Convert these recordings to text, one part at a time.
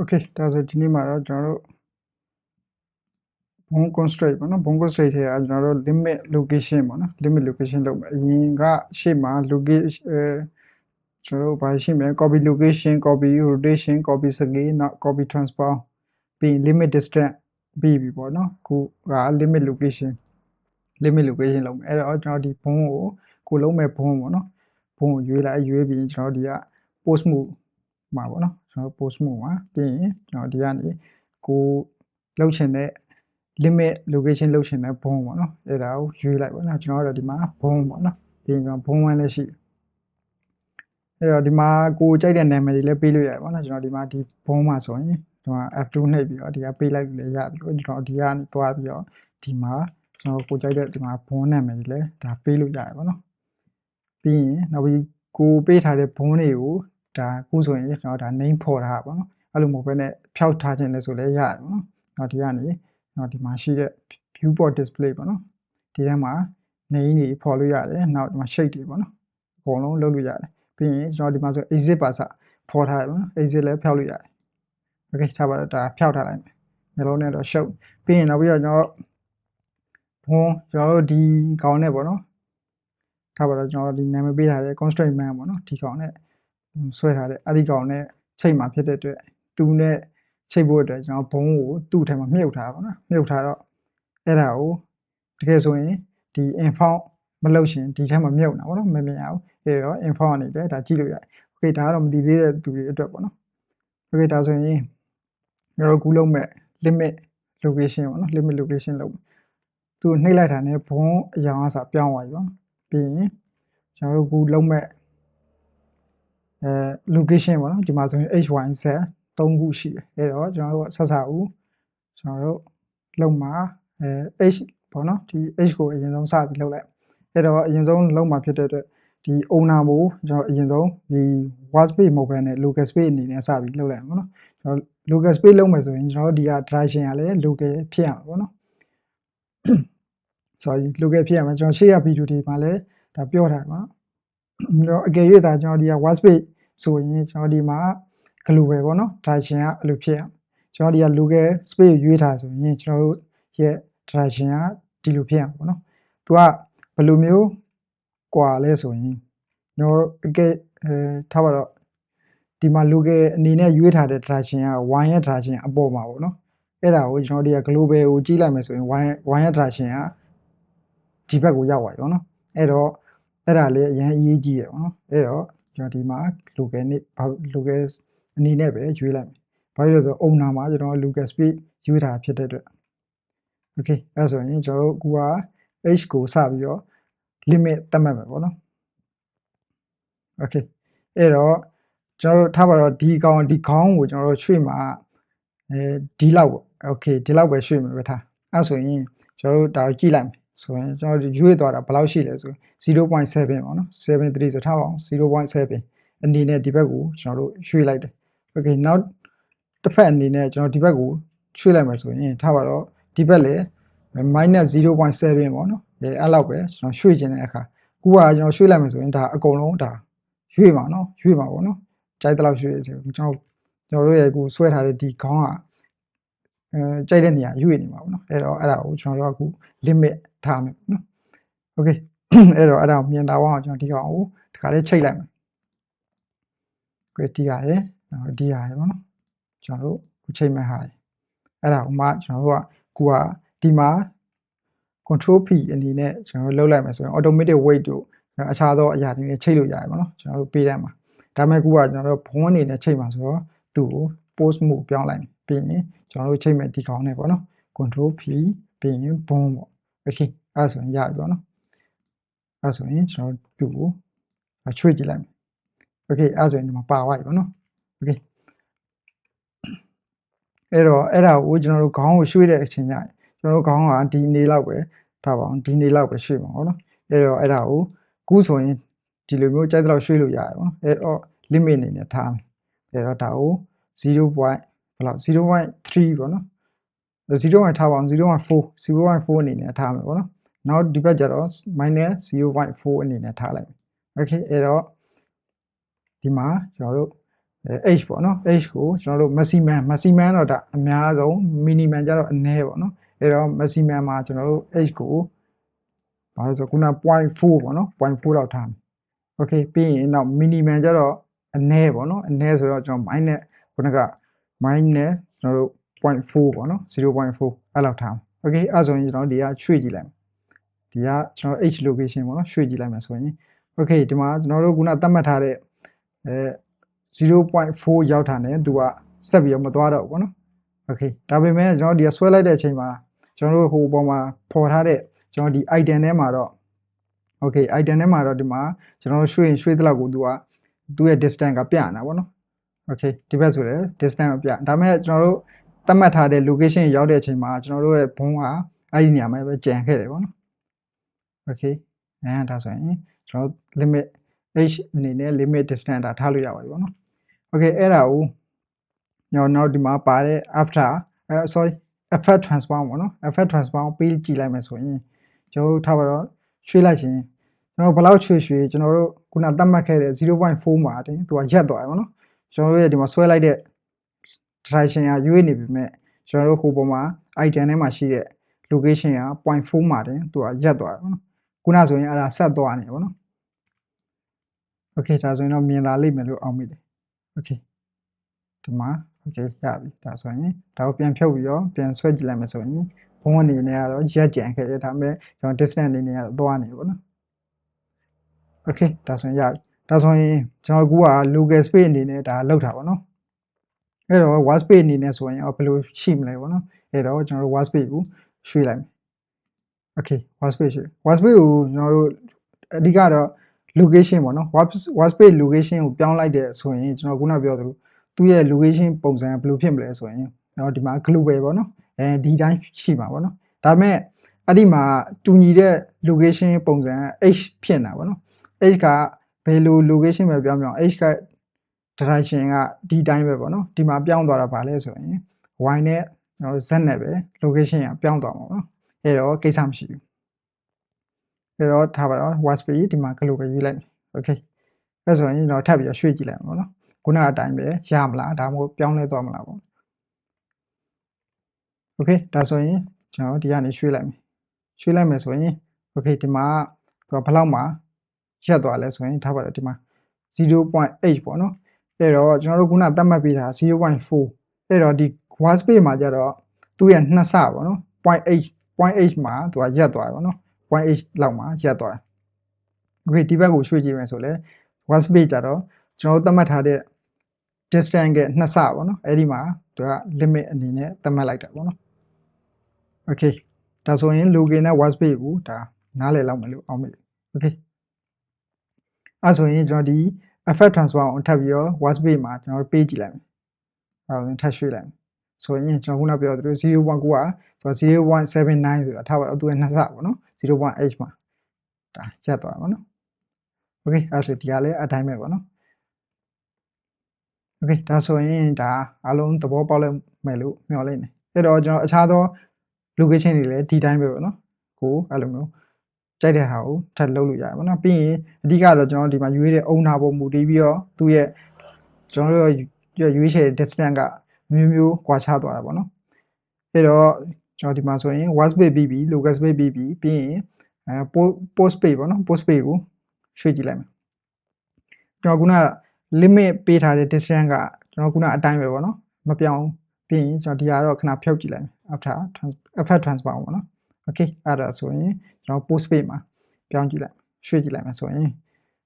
okay ဒါဆိုဒီနေ့မှာတော့ကျွန်တော်တို့ bone constraint ပေါ့နော် bone constraint ထဲကကျွန်တော်တို့ limit location ပေါ့နော် limit location လုပ်မယ်အရင်ကရှေ့မှာ location အဲကျွန်တော်တို့ဘာရှိမလဲ copy location copy rotation copy scale နောက် copy transform ပြီးရင် limit distance ပြီးပြီပေါ့နော်ခုက limit location limit location လုပ်မယ်အဲ့တော့ကျွန်တော်ဒီ bone ကိုကိုလုံးမဲ့ bone ပေါ့နော် bone ကိုရွေးလိုက်ရွေးပြီးကျွန်တော်ဒီက post move မှာပေါ့နော်ကျွန်တော် post move မှာပြီးရင်ကျွန်တော်ဒီကနေကိုလှုပ်ချင်တဲ့ limit location လှုပ်ချင်တဲ့ bone ပေါ့နော်အဲ့ဒါကိုရွေးလိုက်ပေါ့နော်ကျွန်တော်တို့ဒီမှာ bone ပေါ့နော်ပြီးရင်ကျွန်တော် bone 1လည်းရှိအဲ့တော့ဒီမှာကိုကြိုက်တဲ့နာမည်တွေလည်းပေးလို့ရတယ်ပေါ့နော်ကျွန်တော်ဒီမှာဒီ bone မှာဆိုရင်ကျွန်တော် F2 နှိပ်ပြီးတော့ဒီကပေးလိုက်လို့လည်းရတယ်လို့ကျွန်တော်ဒီကနေသွားပြီးတော့ဒီမှာကျွန်တော်ကိုကြိုက်တဲ့ဒီမှာ bone နာမည်တွေလည်းဒါပေးလို့ရတယ်ပေါ့နော်ပြီးရင်နောက်ပြီးကိုပေးထားတဲ့ bone တွေကို ဒါခုဆိုရင်ကျွန်တော်ဒါ name ဖော်ထားပါတော့အဲ့လိုမဟုတ်ဘဲနဲ့ဖျောက်ထားခြင်းလည်းဆိုလည်းရတယ်ပေါ့နော်။နောက်ဒီကနေနောက်ဒီမှာရှိတဲ့ viewport display ပေါ့နော်။ဒီထဲမှာ name တွေဖော်လို့ရတယ်။နောက်ဒီမှာ shape တွေပေါ့နော်။အကုန်လုံးလုပ်လို့ရတယ်။ပြီးရင်ကျွန်တော်ဒီမှာဆို exit ပါစဖော်ထားရပါတော့။ exit လည်းဖျောက်လို့ရတယ်။ okay ထားပါတော့ဒါဖျောက်ထားလိုက်မယ်။မျိုးလုံးနဲ့တော့ show ပြီးရင်နောက်ပြီးတော့ကျွန်တော်ဘုံကျွန်တော်တို့ဒီကောင်နဲ့ပေါ့နော်။ထားပါတော့ကျွန်တော်ဒီနာမည်ပေးထားတဲ့ constraint man ပေါ့နော်။ဒီကောင်နဲ့ ဆွဲထားတဲ့အဲ့ဒီကောင်နဲ့ချိန်မှာဖြစ်တဲ့အတွက်သူနဲ့ချိန်ဖို့အတွက်ကျွန်တော်ဘုံကိုသူ့ထဲမှာမြုပ်ထားပါတော့မြုပ်ထားတော့အဲ့ဒါကိုတကယ်ဆိုရင်ဒီ inform မလုပ်ရှင်ဒီထဲမှာမြုပ်တာပေါ့နော်မမြင်အောင်အဲ့တော့ inform အနေနဲ့ဒါကြည့်လို့ရတယ်။ okay ဒါကတော့မသိသေးတဲ့သူတွေအတွက်ပေါ့နော်။ okay ဒါဆိုရင်ကျွန်တော်ကူးလုံးမဲ့ limit location ပေါ့နော် limit location လုပ်သူနှိပ်လိုက်တာနဲ့ဘုံအရောင်အစားပြောင်းသွားပြီပေါ့နော်ပြီးရင်ကျွန်တော်တို့ကူးလုံးမဲ့ အဲ location ပေါ့နော်ဒီမှာဆိုရင် h y z 3ခုရှိတယ်အဲ့တော့ကျွန်တော်တို့ဆက်စားဦးကျွန်တော်တို့လုံမှာအဲ h ပေါ့နော်ဒီ h ကိုအရင်ဆုံးစပြီးလုပ်လိုက်အဲ့တော့အရင်ဆုံးလုံမှာဖြစ်တဲ့အတွက်ဒီ owner ကိုကျွန်တော်အရင်ဆုံးဒီ word space မဟုတ်ဘဲနဲ့ local space အနေနဲ့စပြီးလုပ်လိုက်မှာနော်ကျွန်တော် local space လုပ်မယ်ဆိုရင်ကျွန်တော်တို့ဒီက direction ကလည်း local ဖြစ်ရမှာပေါ့နော် sorry local ဖြစ်ရမှာကျွန်တော်ရှေ့ရ video တွေမှာလည်းဒါပြောထားပါ တော့အကယ်၍သာကျွန်တော်ဒီက word space ဆိုရင်ကျွန်တော်ဒီမှာ global ပေါ့နော် direction ကအဲ့လိုဖြစ်ရကျွန်တော်ဒီက local space ရွေးထားဆိုရင်ကျွန်တော်တို့ရဲ့ direction ကဒီလိုဖြစ်ရပေါ့နော်သူကဘယ်လိုမျိုးကွာလဲဆိုရင်ကျွန်တော်အကယ်အဲထားပါတော့ဒီမှာ local အနေနဲ့ရွေးထားတဲ့ direction က y ရဲ့ direction အပေါ်မှာပေါ့နော်အဲ့ဒါကိုကျွန်တော်ဒီက global ကိုကြည့်လိုက်မယ်ဆိုရင် y y ရဲ့ direction ကဒီဘက်ကိုရောက်သွားပြီပေါ့နော်အဲ့တော့ အဲ့ဒါလည်းအရင်အရေးကြီးရပေါ့နော်အဲ့တော့ကျွန်တော်ဒီမှာ local နဲ့ local အနေနဲ့ပဲရွေးလိုက်မယ်။ဘာလို့လဲဆိုတော့ owner မှာကျွန်တော် local space ရွေးထားဖြစ်တဲ့အတွက် okay အဲဆိုရင်ကျွန်တော်တို့ကူက h ကိုစပြီးတော့ limit သတ်မှတ်မယ်ပေါ့နော်။ okay အဲ့တော့ကျွန်တော်တို့ထားပါတော့ဒီကောင်ဒီခေါင်းကိုကျွန်တော်တို့ရွှေ့မှာအဲဒီလောက်ပေါ့ okay ဒီလောက်ပဲရွှေ့မယ်ပဲထားအဲဆိုရင်ကျွန်တော်တို့ဒါကိုကြည့်လိုက်မယ် ဆိုရင်ကျွန်တော်တို့ရွေ့သွားတာဘယ်လောက်ရှိလဲဆို0.7ပေါ့နော်73ဆိုထားပါအောင်0.7အနေနဲ့ဒီဘက်ကိုကျွန်တော်တို့ရွှေ့လိုက်တယ် okay နောက်တစ်ဖက်အနေနဲ့ကျွန်တော်ဒီဘက်ကိုရွှေ့လိုက်မယ်ဆိုရင်ထားပါတော့ဒီဘက်လည်း -0.7 ပေါ့နော်အဲအဲ့လောက်ပဲကျွန်တော်ရွှေ့ခြင်းတဲ့အခါခုကကျွန်တော်ရွှေ့လိုက်မယ်ဆိုရင်ဒါအကုန်လုံးဒါရွှေ့ပါနော်ရွှေ့ပါပေါ့နော်ကြိုက်တဲ့လောက်ရွှေ့ကျွန်တော်ကျွန်တော်တို့ရဲ့ကိုဆွဲထားတဲ့ဒီခေါင်းကအဲကြိုက်တဲ့နေရာရွေ့နေမှာပေါ့နော်အဲ့တော့အဲ့ဒါကိုကျွန်တော်တို့ကအခု limit ထားမယ်ပေါ့နော် okay အဲ့တော့အဲ့ဒါကိုမြင်သာအောင်ကျွန်တော်ဒီကောင်ကိုဒီခါလေးချိတ်လိုက်မယ် okay ဒီဟာရယ်ဒီဟာရယ်ပေါ့နော်ကျွန်တော်တို့ခုချိတ်မဲ့ဟာရယ်အဲ့ဒါကိုမှကျွန်တော်တို့ကခုကဒီမှာ control p အနေနဲ့ကျွန်တော်တို့လုပ်လိုက်မယ်ဆိုရင် automatic weight တို့အခြားသောအရာတွေနဲ့ချိတ်လို့ရတယ်ပေါ့နော်ကျွန်တော်တို့ပေးတမ်းမှာဒါမဲ့ခုကကျွန်တော်တို့ဘုံအနေနဲ့ချိတ်မှာဆိုတော့သူ့ကို post move ပြောင်းလိုက်မယ်ပြီးရင်ကျွန်တော်တို့ချိတ်မဲ့ဒီကောင်နဲ့ပေါ့နော် control p ပြီးရင်ဘုံပေါ့ okay အဲ့ဆိုရင်ရပြီပေါ့နော်အဲ့ဆိုရင်ကျွန်တော်သူ့ကိုချွေကြည့်လိုက်မယ် okay အဲ့ဆိုရင်ဒီမှာပါသွားပြီပေါ့နော် okay အဲ့တော့အဲ့ဒါကိုကျွန်တော်တို့ခေါင်းကိုရွှေ့တဲ့အချိန်ညကျွန်တော်တို့ခေါင်းကဒီနေလောက်ပဲထားပါအောင်ဒီနေလောက်ပဲရွှေ့ပါအောင်နော်အဲ့တော့အဲ့ဒါကိုခုဆိုရင်ဒီလိုမျိုးကြိုက်တဲ့လောက်ရွှေ့လို့ရတယ်ပေါ့နော်အဲ့တော့ limit အနေနဲ့ထားမယ်အဲ့တော့ဒါကို 0. ဘယ်လောက်0.3ပေါ့နော် 0. ထားပါအောင်0.4 0.4အနေနဲ့ထားမယ်ပေါ့နော်နောက်ဒီဘက်ကျတော့ -0.4 အနေနဲ့ထားလိုက်မယ် okay အဲ့တော့ဒီမှာကျွန်တော်တို့အဲ h ပေါ့နော် h ကိုကျွန်တော်တို့ maximum maximum တော့ဒါအများဆုံး minimum ကျတော့အနည်းပေါ့နော်အဲ့တော့ maximum မှာကျွန်တော်တို့ h ကိုဘာလို့ဆိုခုန0.4ပေါ့နော်0.4လောက်ထားမယ် okay ပြီးရင်နောက် minimum ကျတော့အနည်းပေါ့နော်အနည်းဆိုတော့ကျွန်တော် minus ခုနက minus ကျွန်တော်တို့ 0.4ပေါ့နော်0.4အဲ့လောက်ထားမယ် okay အဲ့ဆိုရင်ကျွန်တော်တို့ဒီကရွှေ့ကြည့်လိုက်မယ်ဒီကကျွန်တော် h location ပေါ့နော်ရွှေ့ကြည့်လိုက်မယ်ဆိုရင် okay ဒီမှာကျွန်တော်တို့ခုနသတ်မှတ်ထားတဲ့အဲ0.4ရောက်တာ ਨੇ သူကဆက်ပြီးတော့မသွားတော့ဘူးပေါ့နော် okay ဒါပေမဲ့ကျွန်တော်ဒီကဆွဲလိုက်တဲ့အချိန်မှာကျွန်တော်တို့ဟိုပေါ်မှာပေါ်ထားတဲ့ကျွန်တော်ဒီ item ထဲမှာတော့ okay item ထဲမှာတော့ဒီမှာကျွန်တော်တို့ရွှေ့ရင်ရွှေ့တဲ့လောက်ကိုသူကသူ့ရဲ့ distance ကပြနေတာပေါ့နော် okay ဒီဘက်ဆိုလည်း distance ကိုပြဒါပေမဲ့ကျွန်တော်တို့ သတ်မှတ်ထားတဲ့ location ရောက်တဲ့အချိန်မှာကျွန်တော်တို့ရဲ့ဘုံကအဲ့ဒီနေရာမှာပဲကြံခဲ့တယ်ပေါ့နော် okay အဲဒါဆိုရင်ကျွန်တော်တို့ limit h အနေနဲ့ limit distance ဒါထားလို့ရပါတယ်ပေါ့နော် okay အဲ့ဒါကိုညောနောက်ဒီမှာပါတဲ့ after အဲ sorry effect transform ပေါ့နော် effect transform ပေးကြည့်လိုက်မယ်ဆိုရင်ကျွန်တော်တို့ထားပါတော့ရွှေ့လိုက်ရှင်ကျွန်တော်ဘယ်လောက်ရွှေ့ရွှေ့ကျွန်တော်တို့ခုနသတ်မှတ်ခဲ့တဲ့0.4မှာတင်သူကရက်သွားတယ်ပေါ့နော်ကျွန်တော်တို့ရဲ့ဒီမှာဆွဲလိုက်တဲ့ direction ကရွေးနေပြီမဲ့ကျွန်တော်တို့ဟိုပေါ်မှာ item ထဲမှာရှိတဲ့ location က0.4မှာတင်သူကရက်သွားတယ်ပေါ့နော်ခုနဆိုရင်အဲ့ဒါဆက်သွားနေပေါ့နော် okay ဒါဆိုရင်တော့မြင်သာလိမ့်မယ်လို့အောက်မိတယ် okay ဒီမှာ okay ရပြီဒါဆိုရင်ဒါကိုပြန်ဖြုတ်ပြီးတော့ပြန်ဆွဲကြည့်လိုက်မယ်ဆိုရင်ဘုံအနေနဲ့ကတော့ရက်ကြံခဲ့တယ်ဒါပေမဲ့ကျွန်တော် distance အနေနဲ့ကတော့သွားနေပေါ့နော် okay ဒါဆိုရင်ရပြီဒါဆိုရင်ကျွန်တော်ကူက local space အနေနဲ့ဒါလောက်တာပေါ့နော် အဲ့တော့ work space အနေနဲ့ဆိုရင်ဘယ်လိုရှိမလဲပေါ့နော်အဲ့တော့ကျွန်တော်တို့ work space ကိုရွှေ့လိုက်မယ် okay work space ရွှေ့ work space ကိုကျွန်တော်တို့အဓိကတော့ location ပေါ့နော် work work space location ကိုပြောင်းလိုက်တယ်ဆိုရင်ကျွန်တော်ခုနပြောသလိုသူ့ရဲ့ location ပုံစံဘယ်လိုဖြစ်မလဲဆိုရင်ကျွန်တော်ဒီမှာ global ပေါ့နော်အဲဒီတိုင်းရှိမှာပေါ့နော်ဒါပေမဲ့အဲ့ဒီမှာတူညီတဲ့ location ပုံစံ h ဖြစ်နေတာပေါ့နော် h ကဘယ်လို location ပဲပြောင်းပြောင်း h က direction ကဒီတိုင်းပဲပေါ့နော်ဒီမှာပြောင်းသွားတာဗာလဲဆိုရင် y နဲ့ကျွန်တော် z နဲ့ပဲ location ကပြောင်းသွားမှာပေါ့နော်အဲ့တော့ကိစ္စမရှိဘူးအဲ့တော့ထားပါတော့ wasp ဒီမှာ global ယူလိုက် okay အဲ့ဆိုရင်ကျွန်တော်ထပ်ပြီးတော့ရွှေ့ကြည့်လိုက်မှာပေါ့နော်ခုနအတိုင်းပဲရမလားဒါမှမဟုတ်ပြောင်းလဲသွားမလားပေါ့ okay ဒါဆိုရင်ကျွန်တော်ဒီကနေရွှေ့လိုက်မယ်ရွှေ့လိုက်မယ်ဆိုရင် okay ဒီမှာသူကဘယ်လောက်မှာရက်သွားလဲဆိုရင်ထားပါတော့ဒီမှာ0.8ပေါ့နော် အဲ့တော့ကျွန်တော်တို့ခုနသတ်မှတ်ပေးတာ0.4အဲ့တော့ဒီ worst space မှာကျတော့သူ့ရဲ့နှစ်ဆပေါ့နော်0.8 0.8မှာသူကရက်သွားတယ်ပေါ့နော်0.8လောက်မှာရက်သွားတယ် okay ဒီဘက်ကိုရွှေ့ကြည့်မယ်ဆိုလဲ worst space ကျတော့ကျွန်တော်တို့သတ်မှတ်ထားတဲ့ distance ကနှစ်ဆပေါ့နော်အဲ့ဒီမှာသူက limit အနေနဲ့သတ်မှတ်လိုက်တာပေါ့နော် okay ဒါဆိုရင် login နဲ့ worst space ကိုဒါနားလည်လောက်မယ်လို့အောက်မိတယ် okay အဲ့ဆိုရင်ကျွန်တော်ဒီ effect transform ကိုထပ်ပြီးတော့ worst space မှာကျွန်တော်ပေးကြည့်လိုက်မယ်အဲ့တော့ထပ်ရွှေ့လိုက်မယ်ဆိုရင်ကျွန်တော်ခုနပြောသလို0.9ကဆိုတော့0.79ဆိုတာထားပါတော့သူကနှစ်ဆပေါ့နော်0.8မှာဒါရက်သွားပါနော် okay အဲ့ဆိုဒီကလည်းအတိုင်းပဲပေါ့နော် okay ဒါဆိုရင်ဒါအားလုံးသဘောပေါက်လိမ့်မယ်လို့မျှော်လင့်တယ်အဲ့တော့ကျွန်တော်အခြားသော location တွေလည်းဒီတိုင်းပဲပေါ့နော်ကိုအဲ့လိုမျိုး ကြိုက်တဲ့ဟာကိုထပ်လုပ်လို့ရတယ်ပေါ့နော်ပြီးရင်အဓိကတော့ကျွန်တော်ဒီမှာရွေးတဲ့အုံနာပုံမူတည်ပြီးတော့သူ့ရဲ့ကျွန်တော်တို့ရွေးချယ် distance ကမျိုးမျိုးကွာခြားသွားတာပေါ့နော်အဲ့တော့ကျွန်တော်ဒီမှာဆိုရင် work space ပြီးပြီ local space ပြီးပြီပြီးရင်အဲ post space ပေါ့နော် post space ကိုရွှေ့ကြည့်လိုက်မယ်ကျွန်တော်ခုန limit ပေးထားတဲ့ distance ကကျွန်တော်ခုနအတိုင်းပဲပေါ့နော်မပြောင်းပြီးရင်ကျွန်တော်ဒီဟာတော့ခဏဖြုတ်ကြည့်လိုက်မယ် after effect transform ပေါ့နော် okay အဲ့ဒါဆိုရင်ကျွန်တော် post space မှာပြောင်းကြည့်လိုက်ရွှေ့ကြည့်လိုက်မယ်ဆိုရင်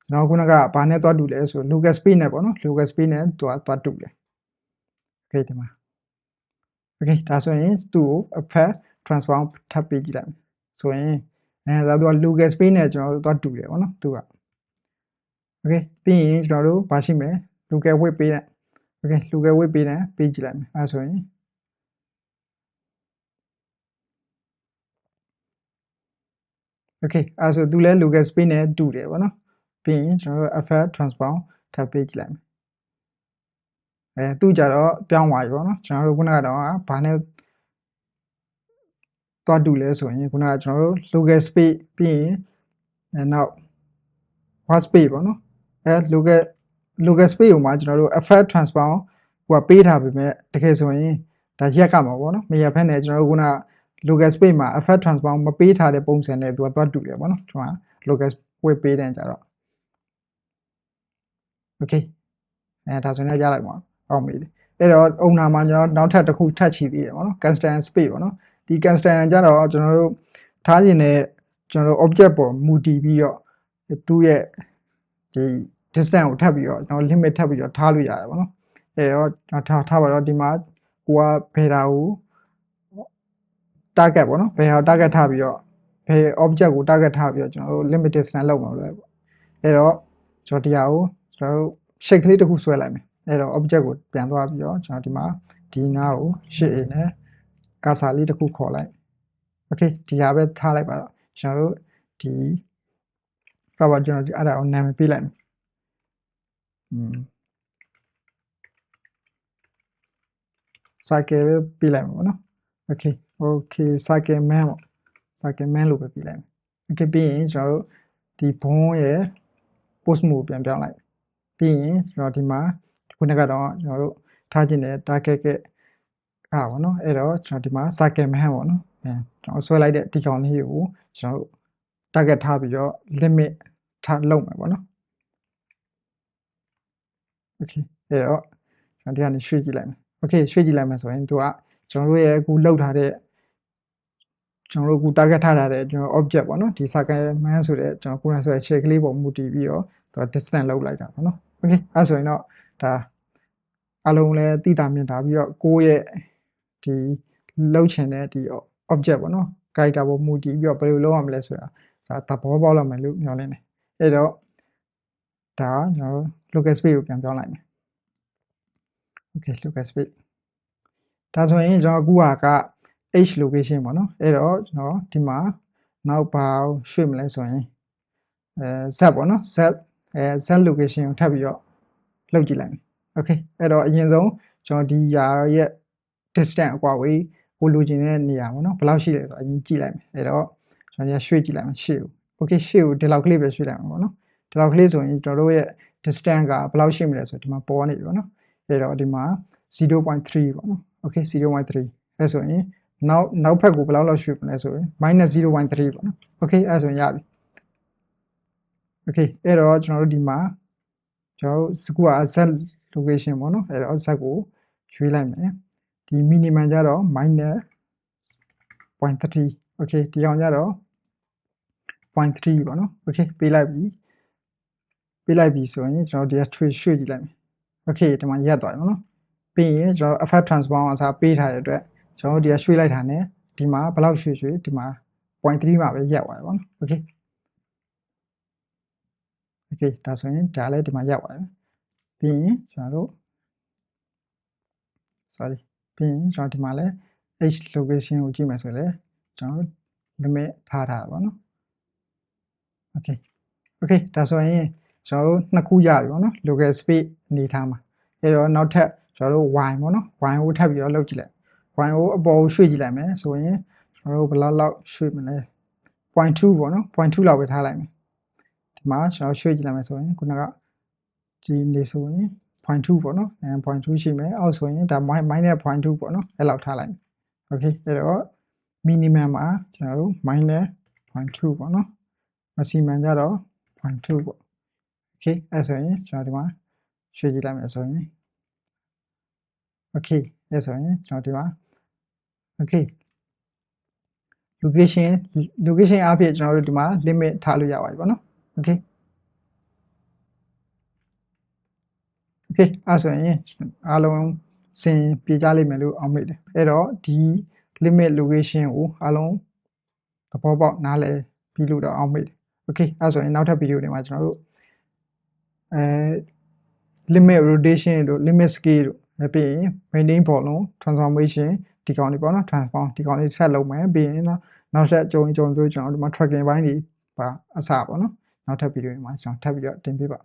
ကျွန်တော်ခုနကဘာနဲ့သွားတူလဲဆို local space နဲ့ပေါ့နော် local space နဲ့သူကသွားတူတယ် okay ဒီမှာ okay ဒါဆိုရင်သူ့ကို effect transform ထပ်ပေးကြည့်လိုက်ဆိုရင်အဲဒါသူက local space နဲ့ကျွန်တော်တို့သွားတူတယ်ပေါ့နော်သူက okay ပြီးရင်ကျွန်တော်တို့ဘာရှိမလဲ local weight ပေးတဲ့ okay local weight ပေးတဲ့ပေးကြည့်လိုက်မယ်အဲဆိုရင် okay အဲဆိုသူလဲ local space နဲ့တူတယ်ပေါ့နော်ပြီးရင်ကျွန်တော်တို့ effect transform ထပ်ပေးကြည့်လိုက်မယ်အဲသူကြတော့ပြောင်းသွားပြီပေါ့နော်ကျွန်တော်တို့ခုနကတော့ဘာနဲ့သွားတူလဲဆိုရင်ခုနကကျွန်တော်တို့ local space ပြီးရင်အဲနောက် what space ပေါ့နော်အဲ local local space ကိုမှကျွန်တော်တို့ effect transform ဟိုကပေးထားပေမဲ့တကယ်ဆိုရင်ဒါရက်ကမှာပေါ့နော်မရက်ဖက်နဲ့ကျွန်တော်တို့ခုန local space မှာ effect transform မပေးထားတဲ့ပုံစံနဲ့သူကသွားတူတယ်ပေါ့နော်ကျွန်တော် local space ပေးတဲ့ကြတော့ okay အဲဒါဆိုရင်လည်းရလိုက်ပါအောင်ပြီအဲ့တော့ owner မှာကျွန်တော်နောက်ထပ်တစ်ခုထပ်ချီသေးတယ်ပေါ့နော် custom space ပေါ့နော်ဒီ custom ကြတော့ကျွန်တော်တို့ထားခြင်းနဲ့ကျွန်တော်တို့ object ပေါ်မူတည်ပြီးတော့သူ့ရဲ့ဒီ distance ကိုထပ်ပြီးတော့ကျွန်တော် limit ထပ်ပြီးတော့ထားလို့ရတယ်ပေါ့နော်အဲ့တော့ကျွန်တော်ထားထားပါတော့ဒီမှာကိုကဘယ်တာကို target ပေါ့နော်ဘယ်ဟာ target ထားပြီးတော့ဘယ် object ကို target ထားပြီးတော့ကျွန်တော်တို့ limit distance လောက်မှာလို့ပေါ့အဲ့တော့ကျွန်တော်တရားကိုကျွန်တော်တို့ shape ကလေးတစ်ခုဆွဲလိုက်မယ်အဲ့တော့ object ကိုပြန်သွားပြီးတော့ကျွန်တော်ဒီမှာဒီနားကို shape A နဲ့ cursor လေးတစ်ခုခေါ်လိုက် okay ဒီဟာပဲထားလိုက်ပါတော့ကျွန်တော်တို့ဒီ proper ကျွန်တော်ဒီအဲ့ဒါကိုနာမည်ပေးလိုက်မယ်อืม cycle ပဲပေးလိုက်မှာပေါ့နော် okay okay cycle man ပေါ့ cycle man လို့ပဲပေးလိုက်မယ် okay ပြီးရင်ကျွန်တော်တို့ဒီဘွန်းရဲ့ post mode ပြန်ပြောင်းလိုက်ပြီးရင်ကျွန်တော်ဒီမှာခုနကတော့ကျွန်တော်တို့ထားခြင်းတဲ့ target ကအားပေါ့နော်အဲ့တော့ကျွန်တော်ဒီမှာ cycle man ပေါ့နော်အဲကျွန်တော်ဆွဲလိုက်တဲ့ဒီကောင်လေးကိုကျွန်တော်တို့ target ထားပြီးတော့ limit ထားလုပ်မယ်ပေါ့နော် okay အဲ့တော့ကျွန်တော်ဒီကနေရွှေ့ကြည့်လိုက်မယ် okay ရွှေ့ကြည့်လိုက်မယ်ဆိုရင်သူက ကျွန်တော်တို့ရဲ့အခုလောက်ထားတဲ့ကျွန်တော်တို့အခု target ထားထားတဲ့ကျွန်တော် object ပေါ့နော်ဒီ circle man ဆိုတဲ့ကျွန်တော်ခုနဆိုတဲ့ shape ကလေးပုံမူတည်ပြီးတော့သူက distance လောက်လိုက်တာပေါ့နော် okay အဲဆိုရင်တော့ဒါအလုံးလဲတိတာမြင်တာပြီးတော့ကိုယ့်ရဲ့ဒီလောက်ချင်တဲ့ဒီ object ပေါ့နော် character ပေါ်မူတည်ပြီးတော့ဘယ်လိုလုပ်ရမလဲဆိုတာဒါသဘောပေါက်လာမယ်လို့မျှော်လင့်တယ်အဲ့တော့ဒါကျွန်တော် local space ကိုပြန်ပြောင်းလိုက်မယ် okay local space ဒါဆိုရင်ကျွန်တော်အခုဟာက h location ပေါ့နော်အဲ့တော့ကျွန်တော်ဒီမှာနောက်ပါရွှေ့မလဲဆိုရင်အဲ z ပေါ့နော် z အဲ z location ကိုထပ်ပြီးတော့လှုပ်ကြည့်လိုက်မယ် okay အဲ့တော့အရင်ဆုံးကျွန်တော်ဒီယာရဲ့ distance အကွာဝေးကိုလိုချင်တဲ့နေရာပေါ့နော်ဘယ်လောက်ရှိလဲဆိုတော့အရင်ကြည့်လိုက်မယ်အဲ့တော့ကျွန်တော်ညရွှေ့ကြည့်လိုက်မယ်ရှေ့ကို okay ရှေ့ကိုဒီလောက်ကလေးပဲရွှေ့လိုက်မှာပေါ့နော်ဒီလောက်ကလေးဆိုရင်ကျွန်တော်တို့ရဲ့ distance ကဘယ်လောက်ရှိမလဲဆိုတော့ဒီမှာပေါ်နေပြီပေါ့နော်အဲ့တော့ဒီမှာ0.3ပေါ့နော် okay 0.3အဲ့ဆိုရင်နောက်နောက်ဘက်ကိုဘယ်လောက်လောက်ရွှေ့မလဲဆိုရင် -0.3 ပေါ့နော် okay အဲ့ဆိုရင်ရပြီ okay အဲ့တော့ကျွန်တော်တို့ဒီမှာကျွန်တော်တို့စကူက z location ပေါ့နော်အဲ့တော့ z ကိုရွှေ့လိုက်မယ်ဒီ minimum ကြတော့ -0.3 okay ဒီအောင်ကြတော့0.3ပေါ့နော် okay ပေးလိုက်ပြီပေးလိုက်ပြီဆိုရင်ကျွန်တော်ဒီကရွှေ့ရွှေ့ကြည့်လိုက်မယ် okay ဒီမှာရက်သွားပြီပေါ့နော် ပြီးရင်ကျွန်တော် effect transform အစားပေးထားတဲ့အတွက်ကျွန်တော်တို့ဒီကရွှေ့လိုက်တာ ਨੇ ဒီမှာဘယ်လောက်ရွှေ့ရွှေ့ဒီမှာ0.3မှာပဲရက်သွားတယ်ပေါ့နော် okay okay ဒါဆိုရင်ဒါလည်းဒီမှာရက်သွားတယ်ပြီးရင်ကျွန်တော်တို့ sorry ပြီးရင်ကျွန်တော်ဒီမှာလည်း h location ကိုကြည့်မယ်ဆိုရင်ကျွန်တော် limit ထားထားတာပေါ့နော် okay okay ဒါဆိုရင်ကျွန်တော်တို့နှစ်ခုရပြီပေါ့နော် local space အနေထားမှာအဲတော့နောက်ထပ် ကျွန်တော်တို့ y ပေါ့နော် y ကိုထပ်ပြီးတော့လုပ်ကြည့်လိုက် y ကိုအပေါ်ကိုရွှေ့ကြည့်လိုက်မယ်ဆိုရင်ကျွန်တော်တို့ဘယ်လောက်လောက်ရွှေ့မလဲ0.2ပေါ့နော်0.2လောက်ပဲထားလိုက်မယ်ဒီမှာကျွန်တော်ရွှေ့ကြည့်လိုက်မယ်ဆိုရင်ခုနကဒီနေဆိုရင်0.2ပေါ့နော်အဲ0.2ရှိမယ်အောက်ဆိုရင်ဒါ minus 0.2ပေါ့နော်အဲ့လောက်ထားလိုက်မယ် okay အဲ့တော့ minimum မှာကျွန်တော်တို့ minus 0.2ပေါ့နော် maximum ကြတော့0.2ပေါ့ okay အဲ့ဆိုရင်ကျွန်တော်ဒီမှာရွှေ့ကြည့်လိုက်မယ်ဆိုရင် okay အဲ့ဆိုရင်ကျွန်တော်ဒီမှာ okay location location အဖြစ်ကျွန်တော်တို့ဒီမှာ limit ထားလို့ရပါတယ်ပေါ့နော် okay okay အဲ့ဆိုရင်အားလုံးစင်ပြေကြလိမ့်မယ်လို့အောင်မိတယ်အဲ့တော့ဒီ limit location ကိုအားလုံးသဘောပေါက်နားလည်ပြီးလို့တော့အောင်မိတယ် okay အဲ့ဆိုရင်နောက်ထပ်ဗီဒီယိုတွေမှာကျွန်တော်တို့အဲ limit rotation တို့ limit scale တို့ ပြီးရင် maintain volume transformation ဒီကောင်တွေပေါ့နော် transform ဒီကောင်တွေဆက်လုပ်မယ်ပြီးရင်တော့နောက်ဆက်ကြုံကြုံကြုံကျွန်တော်ဒီမှာ tracking ဘိုင်းတွေပါအစပေါ့နော်နောက်ထပ်ဗီဒီယိုတွေမှာကျွန်တော်ထပ်ပြီးတော့တင်ပြပါ